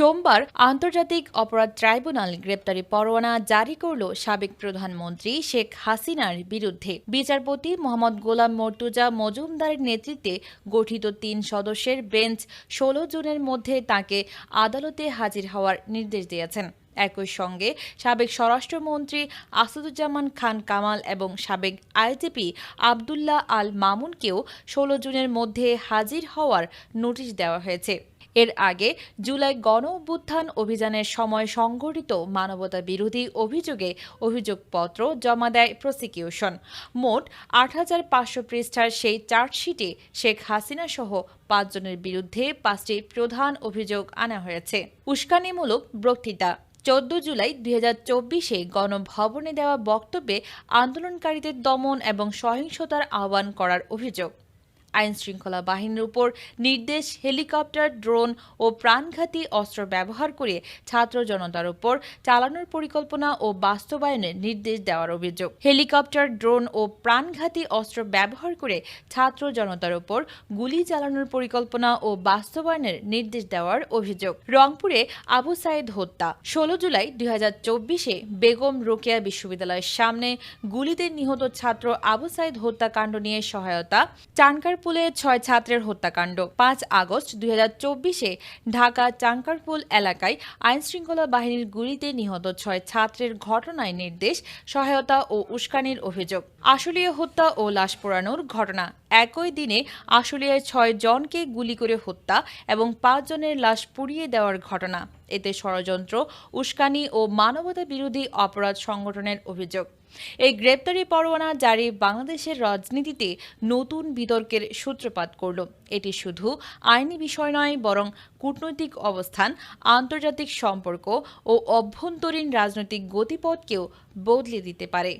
সোমবার আন্তর্জাতিক অপরাধ ট্রাইব্যুনাল গ্রেপ্তারি পরোয়ানা জারি করল সাবেক প্রধানমন্ত্রী শেখ হাসিনার বিরুদ্ধে। বিচারপতি মোহাম্মদ গোলাম মর্তুজা মজুমদারের নেতৃত্বে গঠিত তিন সদস্যের বেঞ্চ ষোলো জুনের মধ্যে তাকে আদালতে হাজির হওয়ার নির্দেশ দিয়েছেন। একই সঙ্গে সাবেক স্বরাষ্ট্রমন্ত্রী আসাদুজ্জামান খান কামাল এবং সাবেক আইজিপি আবদুল্লাহ আল মামুনকেও ষোলো জুনের মধ্যে হাজির হওয়ার নোটিশ দেওয়া হয়েছে। এর আগে জুলাই গণ অভ্যুত্থান অভিযানের সময় সংঘটিত মানবতা বিরোধী অভিযোগে অভিযোগপত্র জমা দেয় প্রসিকিউশন। মোট আট হাজার পাঁচশো পৃষ্ঠার সেই চার্জশিটে শেখ হাসিনা সহ পাঁচজনের বিরুদ্ধে পাঁচটি প্রধান অভিযোগ আনা হয়েছে। উস্কানিমূলক বক্তৃতা। চোদ্দ জুলাই দুই হাজার চব্বিশে গণভবনে দেওয়া বক্তব্যে আন্দোলনকারীদের দমন এবং সহিংসতার আহ্বান করার অভিযোগ। আইন শৃঙ্খলা বাহিনীর উপর নির্দেশ, হেলিকপ্টার, ড্রোন ও প্রাণঘাতী অস্ত্র ব্যবহার করে ছাত্র জনতার উপর চালানোর পরিকল্পনা ও বাস্তবায়নের নির্দেশ দেওয়ার অভিযোগ। হেলিকপ্টার, ড্রোন ও প্রাণঘাতী অস্ত্র ব্যবহার করে ছাত্র জনতার উপর গুলি চালানোর পরিকল্পনা ও বাস্তবায়নের নির্দেশ দেওয়ার অভিযোগ। রংপুরে আবু সাইদ হত্যা। ষোলো জুলাই দুই চব্বিশে বেগম রোকেয়া বিশ্ববিদ্যালয়ের সামনে গুলিতে নিহত ছাত্র আবু সাইদ হত্যাকাণ্ড নিয়ে সহায়তা চানকারপুলে ছয় ছাত্রের হত্যাকাণ্ড। পাঁচ আগস্ট দুই চব্বিশে ঢাকা চাঙ্কারপুল এলাকায় আইনশৃঙ্খলা বাহিনীর গুলিতে নিহত ছয় ছাত্রের ঘটনায় নির্দেশ, সহায়তা ও উস্কানির অভিযোগ। আশুলিয়া হত্যা ও লাশ পোড়ানোর ঘটনা। একই দিনে আশুলিয়ায় ছয় জনকে গুলি করে হত্যা এবং পাঁচ জনের লাশ পুড়িয়ে দেওয়ার ঘটনা। এতে ষড়যন্ত্র, উস্কানি ও মানবতা বিরোধী অপরাধ সংগঠনের অভিযোগ। এই গ্রেপ্তারি পরোয়ানা জারি বাংলাদেশের রাজনীতিতে নতুন বিতর্কের সূত্রপাত করল। এটি শুধু আইনি বিষয় নয়, বরং কূটনৈতিক অবস্থান, আন্তর্জাতিক সম্পর্ক ও অভ্যন্তরীণ রাজনৈতিক গতিপথকেও বদলে দিতে পারে।